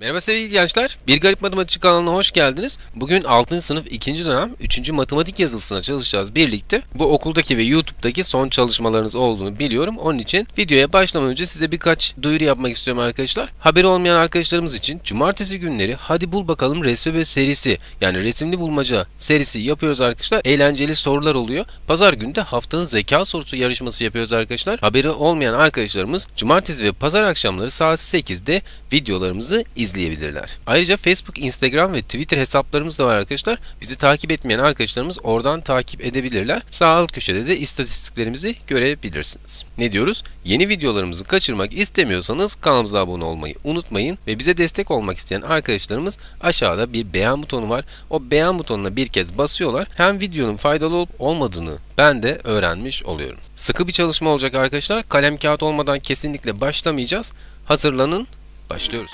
Merhaba sevgili gençler. Bir Garip Matematik kanalına hoş geldiniz. Bugün 6. sınıf 2. dönem 3. matematik yazılısına çalışacağız birlikte. Bu okuldaki ve YouTube'daki son çalışmalarınız olduğunu biliyorum. Onun için videoya başlamadan önce size birkaç duyuru yapmak istiyorum arkadaşlar. Haberi olmayan arkadaşlarımız için cumartesi günleri Hadi Bul Bakalım Resme serisi yani resimli bulmaca serisi yapıyoruz arkadaşlar. Eğlenceli sorular oluyor. Pazar günü de haftanın zeka sorusu yarışması yapıyoruz arkadaşlar. Haberi olmayan arkadaşlarımız cumartesi ve pazar akşamları saat 8'de videolarımızı izleyebilirler. Ayrıca Facebook, Instagram ve Twitter hesaplarımız da var arkadaşlar. Bizi takip etmeyen arkadaşlarımız oradan takip edebilirler. Sağ alt köşede de istatistiklerimizi görebilirsiniz. Ne diyoruz? Yeni videolarımızı kaçırmak istemiyorsanız kanalımıza abone olmayı unutmayın ve bize destek olmak isteyen arkadaşlarımız aşağıda bir beğen butonu var. O beğen butonuna bir kez basıyorlar. Hem videonun faydalı olup olmadığını ben de öğrenmiş oluyorum. Sıkı bir çalışma olacak arkadaşlar. Kalem kağıt olmadan kesinlikle başlamayacağız. Hazırlanın, başlıyoruz.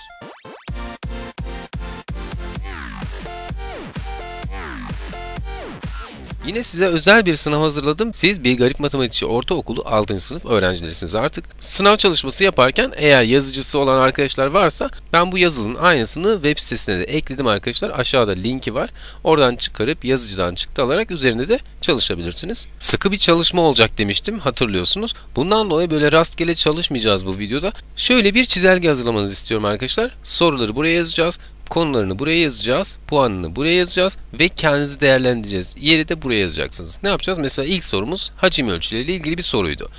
Yine size özel bir sınav hazırladım. Siz bir garip matematikçi ortaokulu 6. sınıf öğrencilerisiniz artık. Sınav çalışması yaparken eğer yazıcısı olan arkadaşlar varsa ben bu yazılının aynısını web sitesine de ekledim arkadaşlar. Aşağıda linki var. Oradan çıkarıp yazıcıdan çıktı alarak üzerinde de çalışabilirsiniz. Sıkı bir çalışma olacak demiştim hatırlıyorsunuz. Bundan dolayı böyle rastgele çalışmayacağız bu videoda. Şöyle bir çizelge hazırlamanızı istiyorum arkadaşlar. Soruları buraya yazacağız konularını buraya yazacağız, puanını buraya yazacağız ve kendinizi değerlendireceğiz. Yeri de buraya yazacaksınız. Ne yapacağız? Mesela ilk sorumuz hacim ölçüleriyle ilgili bir soruydu.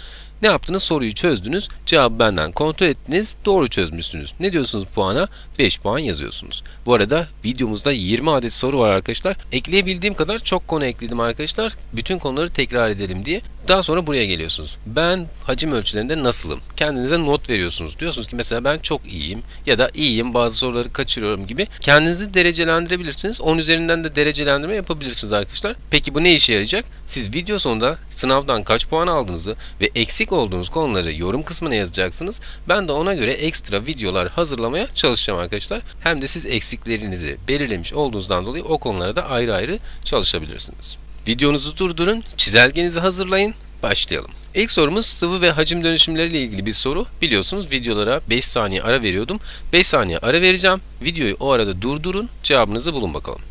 Ne yaptınız? Soruyu çözdünüz. Cevabı benden kontrol ettiniz. Doğru çözmüşsünüz. Ne diyorsunuz puana? 5 puan yazıyorsunuz. Bu arada videomuzda 20 adet soru var arkadaşlar. Ekleyebildiğim kadar çok konu ekledim arkadaşlar. Bütün konuları tekrar edelim diye. Daha sonra buraya geliyorsunuz. Ben hacim ölçülerinde nasılım? Kendinize not veriyorsunuz. Diyorsunuz ki mesela ben çok iyiyim ya da iyiyim bazı soruları kaçırıyorum gibi. Kendinizi derecelendirebilirsiniz. 10 üzerinden de derecelendirme yapabilirsiniz arkadaşlar. Peki bu ne işe yarayacak? Siz video sonunda sınavdan kaç puan aldığınızı ve eksik olduğunuz konuları yorum kısmına yazacaksınız. Ben de ona göre ekstra videolar hazırlamaya çalışacağım arkadaşlar. Hem de siz eksiklerinizi belirlemiş olduğunuzdan dolayı o konulara da ayrı ayrı çalışabilirsiniz. Videonuzu durdurun, çizelgenizi hazırlayın, başlayalım. İlk sorumuz sıvı ve hacim dönüşümleriyle ilgili bir soru. Biliyorsunuz videolara 5 saniye ara veriyordum. 5 saniye ara vereceğim. Videoyu o arada durdurun, cevabınızı bulun bakalım.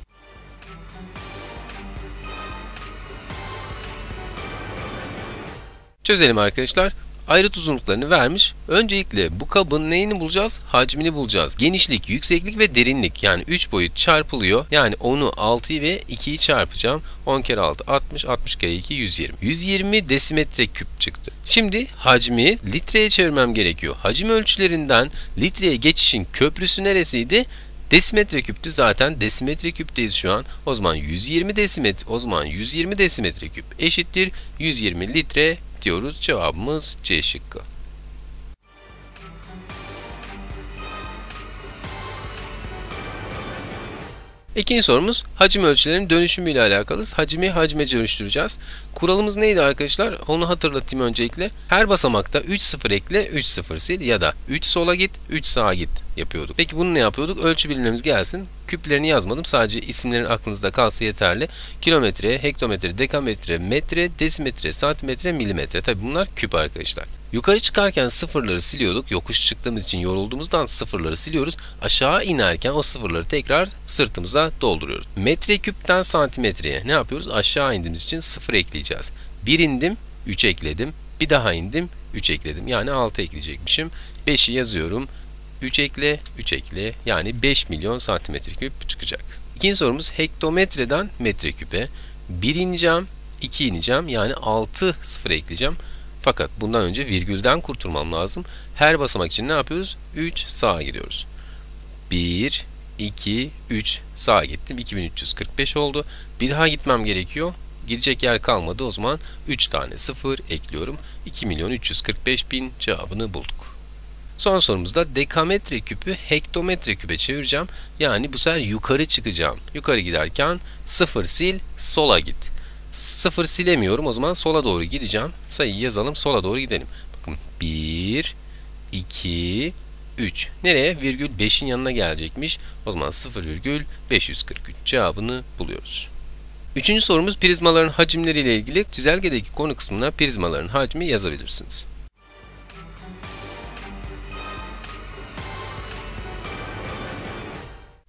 Çözelim arkadaşlar ayrıt uzunluklarını vermiş. Öncelikle bu kabın neyini bulacağız? Hacmini bulacağız. Genişlik, yükseklik ve derinlik yani 3 boyut çarpılıyor. Yani 10'u 6'yı ve 2'yi çarpacağım. 10 kere 6 60, 60 kere 2 120. 120 desimetre küp çıktı. Şimdi hacmi litreye çevirmem gerekiyor. Hacim ölçülerinden litreye geçişin köprüsü neresiydi? Desimetre küptü zaten desimetre küpteyiz şu an. O zaman 120 desimetre o zaman 120 desimetre küp eşittir 120 litre diyoruz. Cevabımız C şıkkı. İkinci sorumuz hacim ölçülerinin dönüşümü ile alakalı. Hacimi hacme dönüştüreceğiz. Kuralımız neydi arkadaşlar? Onu hatırlatayım öncelikle. Her basamakta 3 sıfır ekle 3 sıfır sil ya da 3 sola git 3 sağa git yapıyorduk. Peki bunu ne yapıyorduk? Ölçü bilimlerimiz gelsin. Küplerini yazmadım. Sadece isimlerin aklınızda kalsa yeterli. Kilometre, hektometre, dekametre, metre, desimetre, santimetre, milimetre. Tabi bunlar küp arkadaşlar. Yukarı çıkarken sıfırları siliyorduk. Yokuş çıktığımız için yorulduğumuzdan sıfırları siliyoruz. Aşağı inerken o sıfırları tekrar sırtımıza dolduruyoruz. Metre küpten santimetreye ne yapıyoruz? Aşağı indiğimiz için sıfır ekleyeceğiz. Bir indim, 3 ekledim. Bir daha indim, 3 ekledim. Yani 6 ekleyecekmişim. 5'i yazıyorum. 3 ekle, 3 ekle. Yani 5 milyon santimetre küp çıkacak. İkinci sorumuz hektometreden metreküpe. 1 ineceğim, 2 ineceğim. Yani 6 sıfır ekleyeceğim. Fakat bundan önce virgülden kurtulmam lazım. Her basamak için ne yapıyoruz? 3 sağa gidiyoruz. 1, 2, 3 sağa gittim. 2345 oldu. Bir daha gitmem gerekiyor. Gidecek yer kalmadı. O zaman 3 tane 0 ekliyorum. 2 milyon 345 bin cevabını bulduk. Son sorumuzda dekametre küpü hektometre küpe çevireceğim. Yani bu sefer yukarı çıkacağım. Yukarı giderken 0 sil sola git. 0 silemiyorum. O zaman sola doğru gideceğim. Sayıyı yazalım. Sola doğru gidelim. Bakın 1, 2, 3. Nereye? Virgül 5'in yanına gelecekmiş. O zaman 0,543 cevabını buluyoruz. Üçüncü sorumuz prizmaların hacimleriyle ilgili. Çizelgedeki konu kısmına prizmaların hacmi yazabilirsiniz.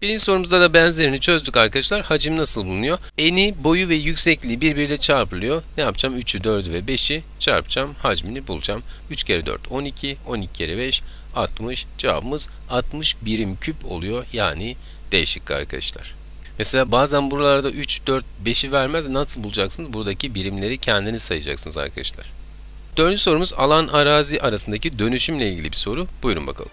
Birinci sorumuzda da benzerini çözdük arkadaşlar. Hacim nasıl bulunuyor? Eni, boyu ve yüksekliği birbiriyle çarpılıyor. Ne yapacağım? 3'ü, 4'ü ve 5'i çarpacağım. Hacmini bulacağım. 3 kere 4 12, 12 kere 5 60. Cevabımız 60 birim küp oluyor. Yani D şıkkı arkadaşlar. Mesela bazen buralarda 3, 4, 5'i vermez. Nasıl bulacaksınız? Buradaki birimleri kendiniz sayacaksınız arkadaşlar. Dördüncü sorumuz alan arazi arasındaki dönüşümle ilgili bir soru. Buyurun bakalım.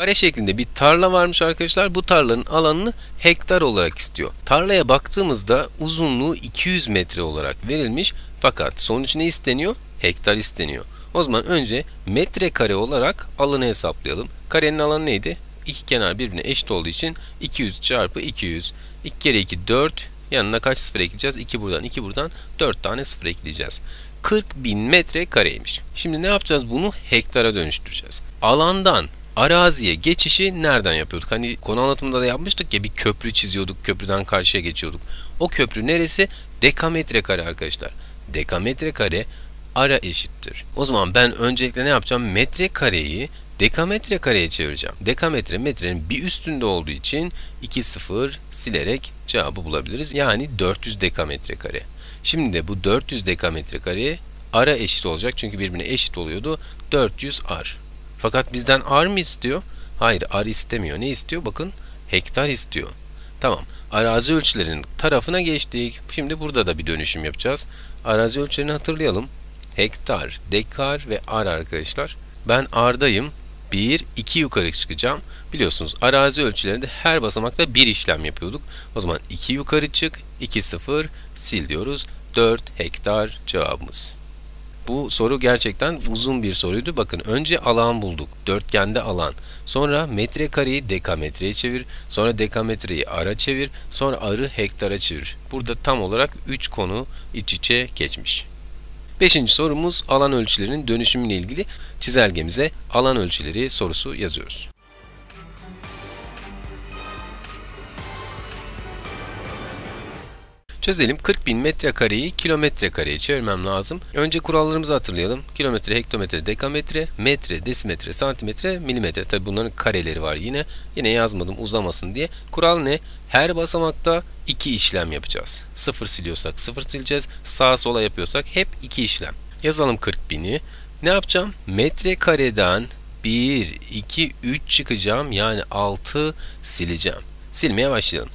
Kare şeklinde bir tarla varmış arkadaşlar. Bu tarlanın alanını hektar olarak istiyor. Tarlaya baktığımızda uzunluğu 200 metre olarak verilmiş. Fakat sonuç ne isteniyor? Hektar isteniyor. O zaman önce metrekare olarak alanı hesaplayalım. Karenin alanı neydi? İki kenar birbirine eşit olduğu için 200 çarpı 200. 2 kere 2 4. Yanına kaç sıfır ekleyeceğiz? 2 buradan 2 buradan 4 tane sıfır ekleyeceğiz. 40 bin metre kareymiş. Şimdi ne yapacağız? Bunu hektara dönüştüreceğiz. Alandan araziye geçişi nereden yapıyorduk? Hani konu anlatımında da yapmıştık ya bir köprü çiziyorduk, köprüden karşıya geçiyorduk. O köprü neresi? Dekametre kare arkadaşlar. Dekametre kare ara eşittir. O zaman ben öncelikle ne yapacağım? Metre kareyi dekametre kareye çevireceğim. Dekametre metrenin bir üstünde olduğu için 2 sıfır silerek cevabı bulabiliriz. Yani 400 dekametre kare. Şimdi de bu 400 dekametre kareye ara eşit olacak. Çünkü birbirine eşit oluyordu. 400 ar. Fakat bizden ar mı istiyor? Hayır ar istemiyor. Ne istiyor? Bakın hektar istiyor. Tamam. Arazi ölçülerinin tarafına geçtik. Şimdi burada da bir dönüşüm yapacağız. Arazi ölçülerini hatırlayalım. Hektar, dekar ve ar arkadaşlar. Ben ardayım. 1, 2 yukarı çıkacağım. Biliyorsunuz arazi ölçülerinde her basamakta bir işlem yapıyorduk. O zaman 2 yukarı çık, 2 0 sil diyoruz. 4 hektar cevabımız. Bu soru gerçekten uzun bir soruydu. Bakın önce alan bulduk. Dörtgende alan. Sonra metrekareyi dekametreye çevir. Sonra dekametreyi ara çevir. Sonra arı hektara çevir. Burada tam olarak 3 konu iç içe geçmiş. Beşinci sorumuz alan ölçülerinin dönüşümüyle ilgili çizelgemize alan ölçüleri sorusu yazıyoruz. Çözelim. 40 bin metrekareyi kilometre kareye çevirmem lazım. Önce kurallarımızı hatırlayalım. Kilometre, hektometre, dekametre, metre, desimetre, santimetre, milimetre. Tabi bunların kareleri var yine. Yine yazmadım uzamasın diye. Kural ne? Her basamakta iki işlem yapacağız. Sıfır siliyorsak sıfır sileceğiz. Sağa sola yapıyorsak hep iki işlem. Yazalım 40 bini. Ne yapacağım? Metre kareden 1, 2, 3 çıkacağım. Yani 6 sileceğim. Silmeye başlayalım.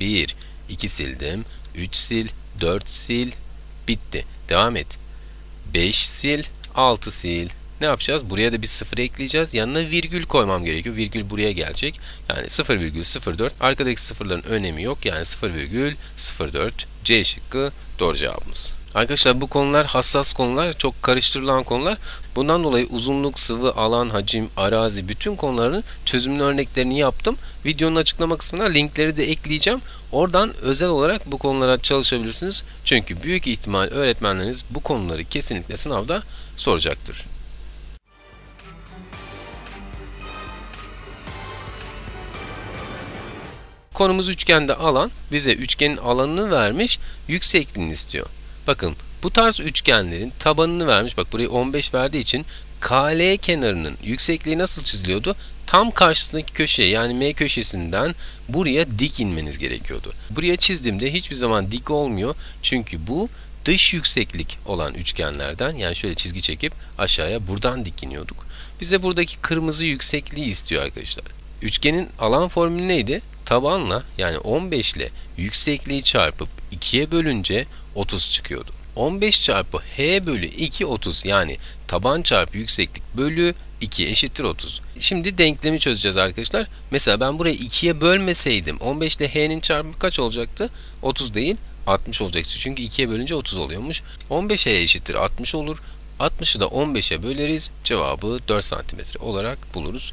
1, 2 sildim. 3 sil, 4 sil, bitti. Devam et. 5 sil, 6 sil. Ne yapacağız? Buraya da bir sıfır ekleyeceğiz. Yanına virgül koymam gerekiyor. Virgül buraya gelecek. Yani 0,04. Arkadaki sıfırların önemi yok. Yani 0,04. C şıkkı doğru cevabımız. Arkadaşlar bu konular hassas konular, çok karıştırılan konular. Bundan dolayı uzunluk, sıvı, alan, hacim, arazi bütün konuların çözümlü örneklerini yaptım. Videonun açıklama kısmına linkleri de ekleyeceğim. Oradan özel olarak bu konulara çalışabilirsiniz. Çünkü büyük ihtimal öğretmenleriniz bu konuları kesinlikle sınavda soracaktır. Konumuz üçgende alan. Bize üçgenin alanını vermiş, yüksekliğini istiyor. Bakın bu tarz üçgenlerin tabanını vermiş. Bak burayı 15 verdiği için KL kenarının yüksekliği nasıl çiziliyordu? Tam karşısındaki köşeye yani M köşesinden buraya dik inmeniz gerekiyordu. Buraya çizdiğimde hiçbir zaman dik olmuyor. Çünkü bu dış yükseklik olan üçgenlerden yani şöyle çizgi çekip aşağıya buradan dik iniyorduk. Bize buradaki kırmızı yüksekliği istiyor arkadaşlar. Üçgenin alan formülü neydi? Tabanla yani 15 ile yüksekliği çarpıp 2'ye bölünce 30 çıkıyordu. 15 çarpı h bölü 2 30 yani taban çarpı yükseklik bölü 2 eşittir 30. Şimdi denklemi çözeceğiz arkadaşlar. Mesela ben burayı 2'ye bölmeseydim 15 ile h'nin çarpımı kaç olacaktı? 30 değil 60 olacaktı. Çünkü 2'ye bölünce 30 oluyormuş. 15 h eşittir 60 olur. 60'ı da 15'e böleriz. Cevabı 4 cm olarak buluruz.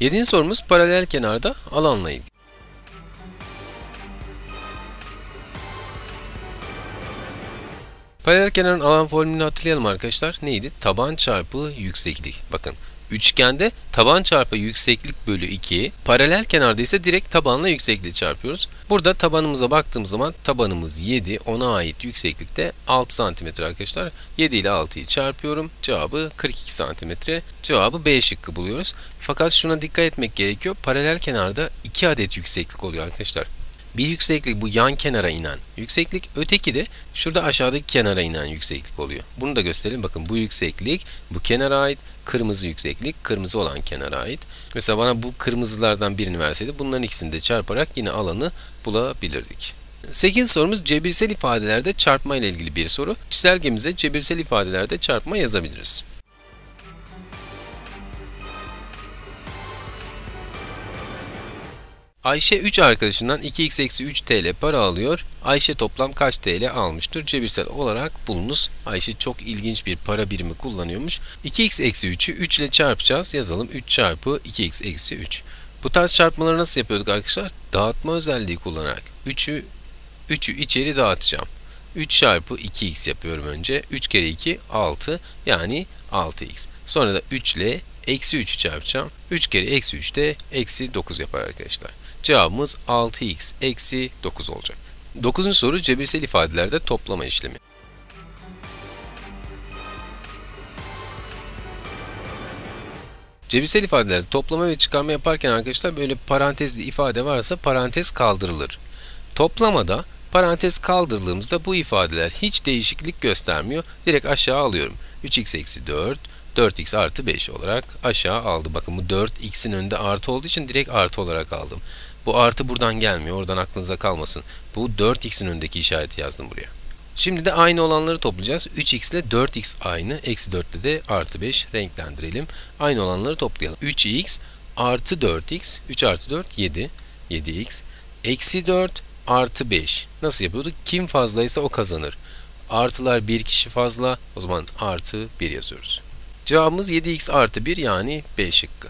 7. sorumuz paralel kenarda alanla ilgili. Paralel kenarın alan formülünü hatırlayalım arkadaşlar. Neydi? Taban çarpı yükseklik. Bakın Üçgende taban çarpı yükseklik bölü 2, paralel kenarda ise direkt tabanla yüksekliği çarpıyoruz. Burada tabanımıza baktığımız zaman tabanımız 7, ona ait yükseklikte 6 cm arkadaşlar. 7 ile 6'yı çarpıyorum. Cevabı 42 cm. Cevabı B şıkkı buluyoruz. Fakat şuna dikkat etmek gerekiyor. Paralel kenarda 2 adet yükseklik oluyor arkadaşlar. Bir yükseklik bu yan kenara inen yükseklik. Öteki de şurada aşağıdaki kenara inen yükseklik oluyor. Bunu da gösterelim. Bakın bu yükseklik bu kenara ait. Kırmızı yükseklik kırmızı olan kenara ait. Mesela bana bu kırmızılardan birini verseydi bunların ikisini de çarparak yine alanı bulabilirdik. 8 sorumuz cebirsel ifadelerde çarpma ile ilgili bir soru. Çizelgemize cebirsel ifadelerde çarpma yazabiliriz. Ayşe 3 arkadaşından 2x eksi 3 TL para alıyor. Ayşe toplam kaç TL almıştır? Cebirsel olarak bulunuz. Ayşe çok ilginç bir para birimi kullanıyormuş. 2x eksi 3'ü 3 ile çarpacağız. Yazalım 3 çarpı 2x eksi 3. Bu tarz çarpmaları nasıl yapıyorduk arkadaşlar? Dağıtma özelliği kullanarak 3'ü 3'ü içeri dağıtacağım. 3 çarpı 2x yapıyorum önce. 3 kere 2 6 yani 6x. Sonra da 3 ile eksi 3'ü çarpacağım. 3 kere eksi 3 de eksi 9 yapar arkadaşlar. Cevabımız 6x eksi 9 olacak. 9. soru cebirsel ifadelerde toplama işlemi. Cebirsel ifadelerde toplama ve çıkarma yaparken arkadaşlar böyle parantezli ifade varsa parantez kaldırılır. Toplamada parantez kaldırdığımızda bu ifadeler hiç değişiklik göstermiyor. Direkt aşağı alıyorum. 3x eksi 4, 4x artı 5 olarak aşağı aldı. Bakın bu 4x'in önünde artı olduğu için direkt artı olarak aldım. Bu artı buradan gelmiyor. Oradan aklınıza kalmasın. Bu 4x'in önündeki işareti yazdım buraya. Şimdi de aynı olanları toplayacağız. 3x ile 4x aynı. Eksi 4 ile de artı 5 renklendirelim. Aynı olanları toplayalım. 3x artı 4x. 3 artı 4 7. 7x. Eksi 4 artı 5. Nasıl yapıyorduk? Kim fazlaysa o kazanır. Artılar bir kişi fazla. O zaman artı 1 yazıyoruz. Cevabımız 7x artı 1 yani B şıkkı.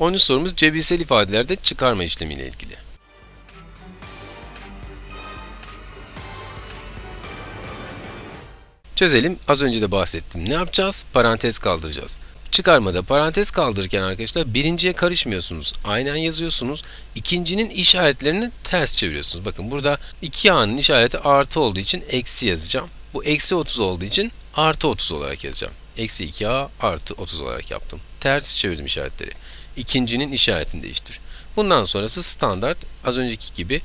10. sorumuz cebirsel ifadelerde çıkarma işlemi ile ilgili. Çözelim. Az önce de bahsettim. Ne yapacağız? Parantez kaldıracağız. Çıkarmada parantez kaldırırken arkadaşlar birinciye karışmıyorsunuz. Aynen yazıyorsunuz. İkincinin işaretlerini ters çeviriyorsunuz. Bakın burada 2A'nın işareti artı olduğu için eksi yazacağım. Bu eksi 30 olduğu için artı 30 olarak yazacağım. Eksi 2A artı 30 olarak yaptım. Ters çevirdim işaretleri. İkincinin işaretini değiştir. Bundan sonrası standart. Az önceki gibi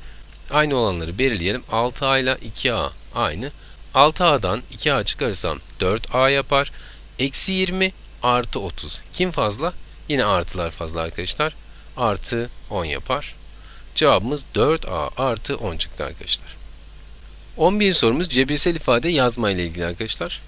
aynı olanları belirleyelim. 6A ile 2A aynı. 6A'dan 2A çıkarırsam 4A yapar. Eksi 20 artı 30. Kim fazla? Yine artılar fazla arkadaşlar. Artı 10 yapar. Cevabımız 4A artı 10 çıktı arkadaşlar. 11 sorumuz cebirsel ifade yazma ile ilgili arkadaşlar.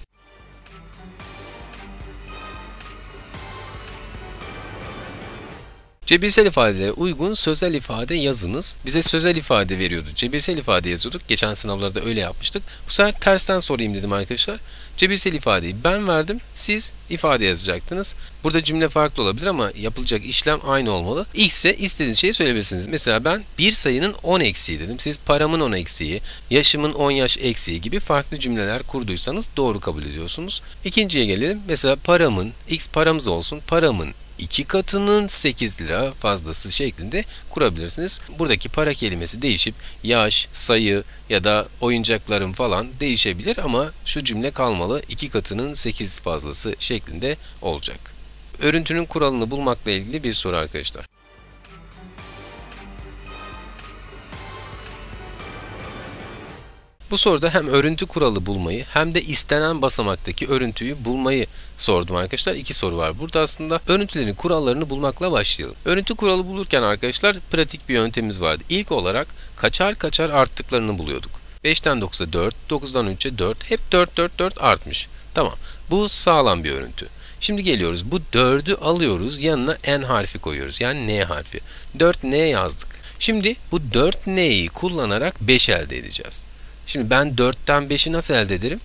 Cebirsel ifadelere uygun sözel ifade yazınız. Bize sözel ifade veriyordu. Cebirsel ifade yazıyorduk. Geçen sınavlarda öyle yapmıştık. Bu sefer tersten sorayım dedim arkadaşlar. Cebirsel ifadeyi ben verdim. Siz ifade yazacaktınız. Burada cümle farklı olabilir ama yapılacak işlem aynı olmalı. İlk ise istediğiniz şeyi söyleyebilirsiniz. Mesela ben bir sayının 10 eksiği dedim. Siz paramın 10 eksiği, yaşımın 10 yaş eksiği gibi farklı cümleler kurduysanız doğru kabul ediyorsunuz. İkinciye gelelim. Mesela paramın, x paramız olsun, paramın 2 katının 8 lira fazlası şeklinde kurabilirsiniz. Buradaki para kelimesi değişip yaş, sayı ya da oyuncaklarım falan değişebilir ama şu cümle kalmalı 2 katının 8 fazlası şeklinde olacak. Örüntünün kuralını bulmakla ilgili bir soru arkadaşlar. Bu soruda hem örüntü kuralı bulmayı hem de istenen basamaktaki örüntüyü bulmayı sordum arkadaşlar. İki soru var burada aslında. Örüntülerin kurallarını bulmakla başlayalım. Örüntü kuralı bulurken arkadaşlar pratik bir yöntemimiz vardı. İlk olarak kaçar kaçar arttıklarını buluyorduk. 5'ten 9'a 4, 9'dan 3'e 4, hep 4, 4, 4 artmış. Tamam, bu sağlam bir örüntü. Şimdi geliyoruz, bu 4'ü alıyoruz, yanına n harfi koyuyoruz. Yani n harfi. 4n yazdık. Şimdi bu 4n'yi kullanarak 5 elde edeceğiz. Şimdi ben 4'ten 5'i nasıl elde ederim?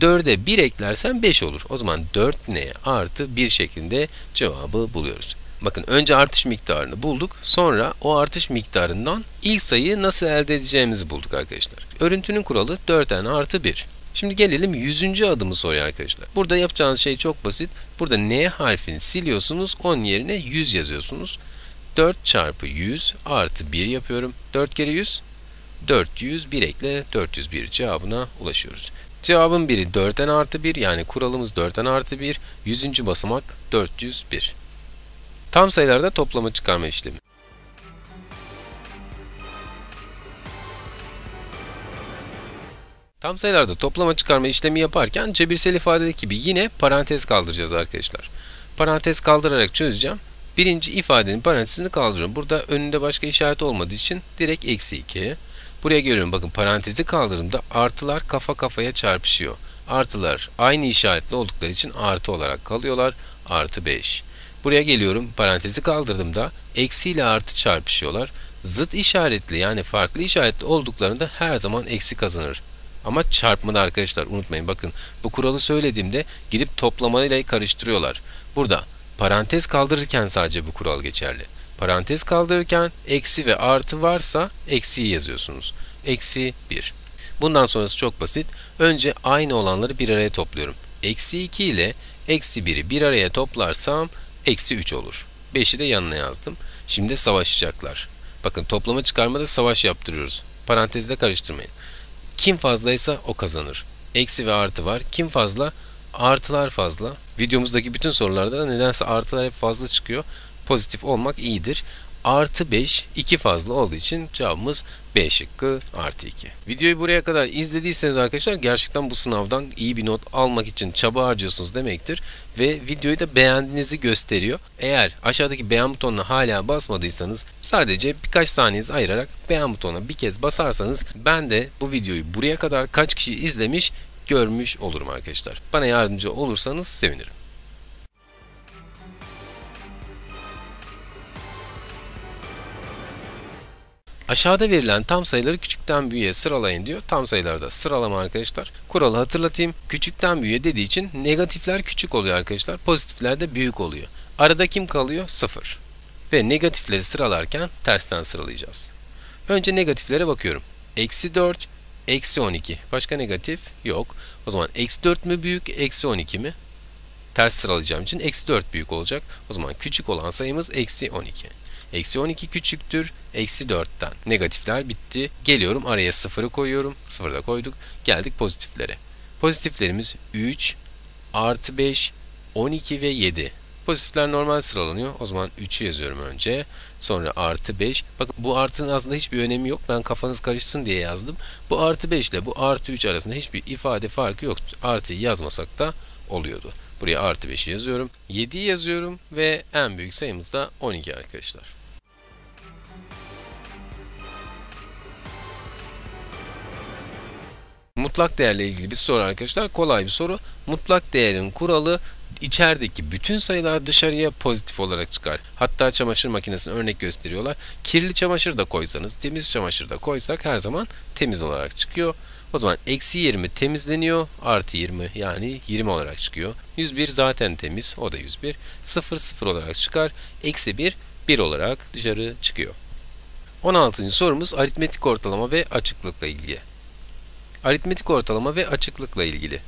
4'e 1 eklersen 5 olur. O zaman 4n artı 1 şeklinde cevabı buluyoruz. Bakın önce artış miktarını bulduk. Sonra o artış miktarından ilk sayıyı nasıl elde edeceğimizi bulduk arkadaşlar. Örüntünün kuralı 4n artı 1. Şimdi gelelim 100. adımı soruyor arkadaşlar. Burada yapacağınız şey çok basit. Burada N harfini siliyorsunuz. 10 yerine 100 yazıyorsunuz. 4 çarpı 100 artı 1 yapıyorum. 4 kere 100 400 1 ekle 401 cevabına ulaşıyoruz. Cevabın biri 4'ten artı 1 yani kuralımız 4'ten artı 1. 100. basamak 401. Tam sayılarda toplama çıkarma işlemi. Tam sayılarda toplama çıkarma işlemi yaparken cebirsel ifadedeki gibi yine parantez kaldıracağız arkadaşlar. Parantez kaldırarak çözeceğim. Birinci ifadenin parantezini kaldırıyorum. Burada önünde başka işaret olmadığı için direkt eksi 2. Buraya geliyorum bakın parantezi kaldırdığımda artılar kafa kafaya çarpışıyor. Artılar aynı işaretli oldukları için artı olarak kalıyorlar. Artı 5. Buraya geliyorum parantezi kaldırdığımda eksi ile artı çarpışıyorlar. Zıt işaretli yani farklı işaretli olduklarında her zaman eksi kazanır. Ama çarpmada arkadaşlar unutmayın bakın bu kuralı söylediğimde gidip toplamayla karıştırıyorlar. Burada parantez kaldırırken sadece bu kural geçerli. Parantez kaldırırken eksi ve artı varsa eksiyi yazıyorsunuz. Eksi 1. Bundan sonrası çok basit. Önce aynı olanları bir araya topluyorum. Eksi 2 ile eksi 1'i bir araya toplarsam eksi 3 olur. 5'i de yanına yazdım. Şimdi savaşacaklar. Bakın toplama çıkarmada savaş yaptırıyoruz. Parantezde karıştırmayın. Kim fazlaysa o kazanır. Eksi ve artı var. Kim fazla? Artılar fazla. Videomuzdaki bütün sorularda da nedense artılar hep fazla çıkıyor. Pozitif olmak iyidir. Artı 5, 2 fazla olduğu için cevabımız B şıkkı artı 2. Videoyu buraya kadar izlediyseniz arkadaşlar gerçekten bu sınavdan iyi bir not almak için çaba harcıyorsunuz demektir. Ve videoyu da beğendiğinizi gösteriyor. Eğer aşağıdaki beğen butonuna hala basmadıysanız sadece birkaç saniyenizi ayırarak beğen butonuna bir kez basarsanız ben de bu videoyu buraya kadar kaç kişi izlemiş görmüş olurum arkadaşlar. Bana yardımcı olursanız sevinirim. Aşağıda verilen tam sayıları küçükten büyüğe sıralayın diyor. Tam sayılarda sıralama arkadaşlar. Kuralı hatırlatayım. Küçükten büyüğe dediği için negatifler küçük oluyor arkadaşlar. Pozitifler de büyük oluyor. Arada kim kalıyor? 0. Ve negatifleri sıralarken tersten sıralayacağız. Önce negatiflere bakıyorum. Eksi 4, eksi 12. Başka negatif yok. O zaman eksi 4 mü büyük, eksi 12 mi? Ters sıralayacağım için eksi 4 büyük olacak. O zaman küçük olan sayımız eksi 12. Eksi 12 küçüktür. Eksi 4'ten. Negatifler bitti. Geliyorum araya 0'ı koyuyorum. 0'ı da koyduk. Geldik pozitiflere. Pozitiflerimiz 3, artı 5, 12 ve 7. Pozitifler normal sıralanıyor. O zaman 3'ü yazıyorum önce. Sonra artı 5. Bakın bu artının aslında hiçbir önemi yok. Ben kafanız karışsın diye yazdım. Bu artı 5 ile bu artı 3 arasında hiçbir ifade farkı yok. Artıyı yazmasak da oluyordu. Buraya artı 5'i yazıyorum. 7'yi yazıyorum ve en büyük sayımız da 12 arkadaşlar. Mutlak değerle ilgili bir soru arkadaşlar. Kolay bir soru. Mutlak değerin kuralı içerideki bütün sayılar dışarıya pozitif olarak çıkar. Hatta çamaşır makinesine örnek gösteriyorlar. Kirli çamaşır da koysanız, temiz çamaşır da koysak her zaman temiz olarak çıkıyor. O zaman eksi 20 temizleniyor. Artı 20 yani 20 olarak çıkıyor. 101 zaten temiz. O da 101. 0 0 olarak çıkar. Eksi 1 1 olarak dışarı çıkıyor. 16. sorumuz aritmetik ortalama ve açıklıkla ilgili. Aritmetik ortalama ve açıklıkla ilgili.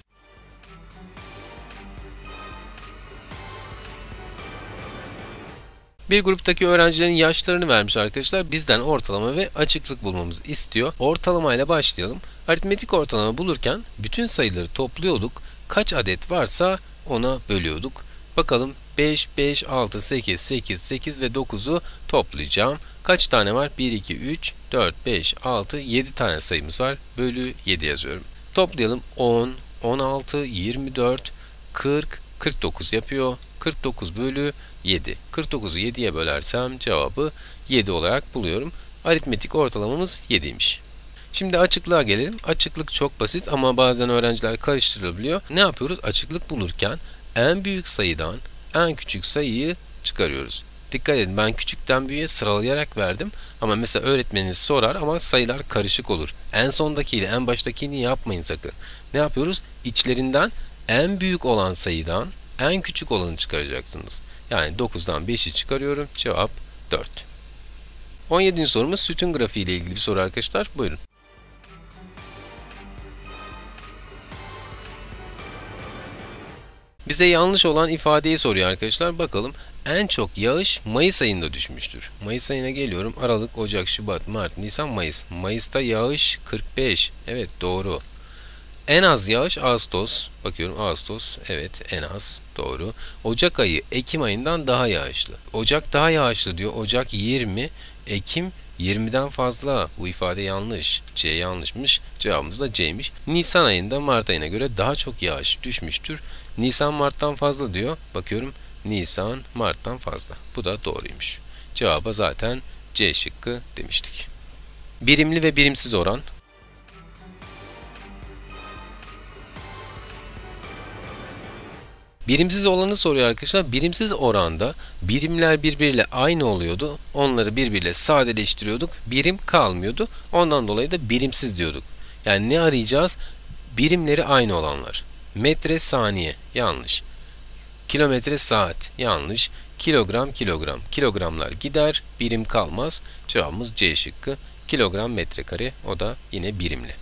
Bir gruptaki öğrencilerin yaşlarını vermiş arkadaşlar. Bizden ortalama ve açıklık bulmamızı istiyor. Ortalama ile başlayalım. Aritmetik ortalama bulurken bütün sayıları topluyorduk. Kaç adet varsa ona bölüyorduk. Bakalım 5, 5, 6, 8, 8, 8 ve 9'u toplayacağım. Kaç tane var? 1, 2, 3, 4, 5, 6, 7 tane sayımız var. Bölü 7 yazıyorum. Toplayalım. 10, 16, 24, 40, 49 yapıyor. 49 bölü 7. 49'u 7'ye bölersem cevabı 7 olarak buluyorum. Aritmetik ortalamamız 7'ymiş. Şimdi açıklığa gelelim. Açıklık çok basit ama bazen öğrenciler karıştırılabiliyor. Ne yapıyoruz? Açıklık bulurken en büyük sayıdan en küçük sayıyı çıkarıyoruz. Dikkat edin ben küçükten büyüğe sıralayarak verdim. Ama mesela öğretmeniniz sorar ama sayılar karışık olur. En sondakiyle en baştakini yapmayın sakın. Ne yapıyoruz? İçlerinden en büyük olan sayıdan en küçük olanı çıkaracaksınız. Yani 9'dan 5'i çıkarıyorum. Cevap 4. 17. sorumuz sütun grafiği ile ilgili bir soru arkadaşlar. Buyurun. Bize yanlış olan ifadeyi soruyor arkadaşlar. Bakalım en çok yağış Mayıs ayında düşmüştür. Mayıs ayına geliyorum. Aralık, Ocak, Şubat, Mart, Nisan, Mayıs. Mayıs'ta yağış 45. Evet doğru. En az yağış Ağustos. Bakıyorum Ağustos. Evet en az. Doğru. Ocak ayı Ekim ayından daha yağışlı. Ocak daha yağışlı diyor. Ocak 20. Ekim 20'den fazla. Bu ifade yanlış. C yanlışmış. Cevabımız da C'ymiş. Nisan ayında Mart ayına göre daha çok yağış düşmüştür. Nisan Mart'tan fazla diyor. Bakıyorum Nisan Mart'tan fazla. Bu da doğruymuş. Cevaba zaten C şıkkı demiştik. Birimli ve birimsiz oran Birimsiz olanı soruyor arkadaşlar. Birimsiz oranda birimler birbiriyle aynı oluyordu. Onları birbiriyle sadeleştiriyorduk. Birim kalmıyordu. Ondan dolayı da birimsiz diyorduk. Yani ne arayacağız? Birimleri aynı olanlar. Metre saniye yanlış. Kilometre saat yanlış. Kilogram kilogram. Kilogramlar gider, birim kalmaz. Cevabımız C şıkkı. Kilogram metrekare o da yine birimli.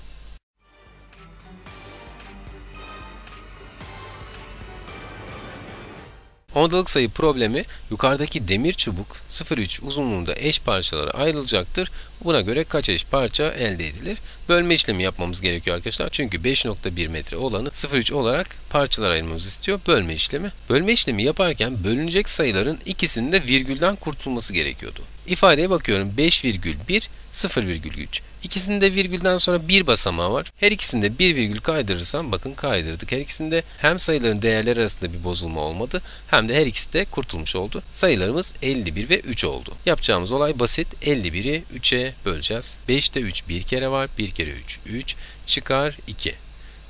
Ondalık sayı problemi yukarıdaki demir çubuk 0,3 uzunluğunda eş parçalara ayrılacaktır. Buna göre kaç eş parça elde edilir? Bölme işlemi yapmamız gerekiyor arkadaşlar. Çünkü 5.1 metre olanı 0,3 olarak parçalara ayırmamızı istiyor. Bölme işlemi. Bölme işlemi yaparken bölünecek sayıların ikisinin de virgülden kurtulması gerekiyordu. İfadeye bakıyorum 5,1 0,3. İkisinde virgülden sonra bir basamağı var. Her ikisinde bir virgül kaydırırsam bakın kaydırdık. Her ikisinde hem sayıların değerleri arasında bir bozulma olmadı hem de her ikisi de kurtulmuş oldu. Sayılarımız 51 ve 3 oldu. Yapacağımız olay basit. 51'i 3'e böleceğiz. 5'te 3 bir kere var. 1 kere 3 3 çıkar 2.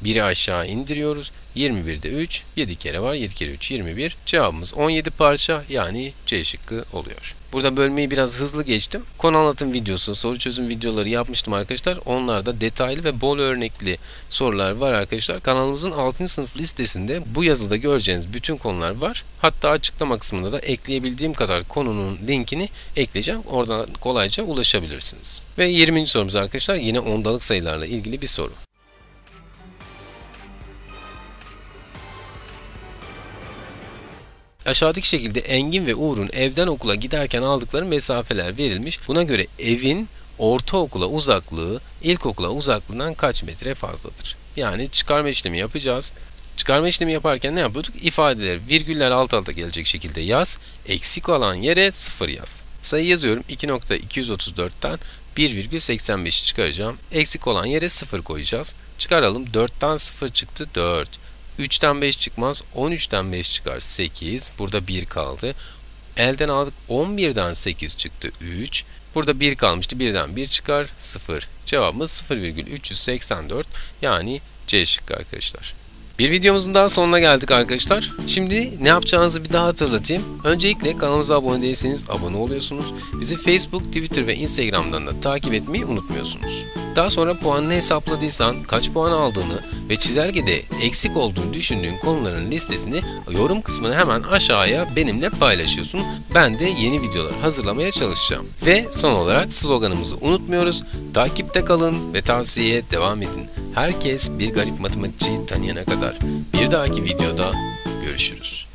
1'i aşağı indiriyoruz. 21'de 3, 7 kere var. 7 kere 3, 21. Cevabımız 17 parça yani C şıkkı oluyor. Burada bölmeyi biraz hızlı geçtim. Konu anlatım videosu, soru çözüm videoları yapmıştım arkadaşlar. Onlarda detaylı ve bol örnekli sorular var arkadaşlar. Kanalımızın 6. sınıf listesinde bu yazıda göreceğiniz bütün konular var. Hatta açıklama kısmında da ekleyebildiğim kadar konunun linkini ekleyeceğim. Oradan kolayca ulaşabilirsiniz. Ve 20. sorumuz arkadaşlar yine ondalık sayılarla ilgili bir soru. Aşağıdaki şekilde Engin ve Uğur'un evden okula giderken aldıkları mesafeler verilmiş. Buna göre evin ortaokula uzaklığı ilkokula uzaklığından kaç metre fazladır? Yani çıkarma işlemi yapacağız. Çıkarma işlemi yaparken ne yapıyorduk? İfadeleri virgüller alt alta gelecek şekilde yaz. Eksik olan yere 0 yaz. Sayı yazıyorum. 2.234'ten 1,85'i çıkaracağım. Eksik olan yere 0 koyacağız. Çıkaralım. 4'ten 0 çıktı. 4. 3'ten 5 çıkmaz. 13'ten 5 çıkar 8. Burada 1 kaldı. Elden aldık 11'den 8 çıktı 3. Burada 1 kalmıştı. 1'den 1 çıkar 0. Cevabımız 0,384 yani C şıkkı arkadaşlar. Bir videomuzun daha sonuna geldik arkadaşlar. Şimdi ne yapacağınızı bir daha hatırlatayım. Öncelikle kanalımıza abone değilseniz abone oluyorsunuz. Bizi Facebook, Twitter ve Instagram'dan da takip etmeyi unutmuyorsunuz. Daha sonra puanını hesapladıysan kaç puan aldığını ve çizelgede eksik olduğunu düşündüğün konuların listesini yorum kısmına hemen aşağıya benimle paylaşıyorsun. Ben de yeni videolar hazırlamaya çalışacağım. Ve son olarak sloganımızı unutmuyoruz. Takipte kalın ve tavsiyeye devam edin. Herkes bir garip matematikçi tanıyana kadar. Bir dahaki videoda görüşürüz.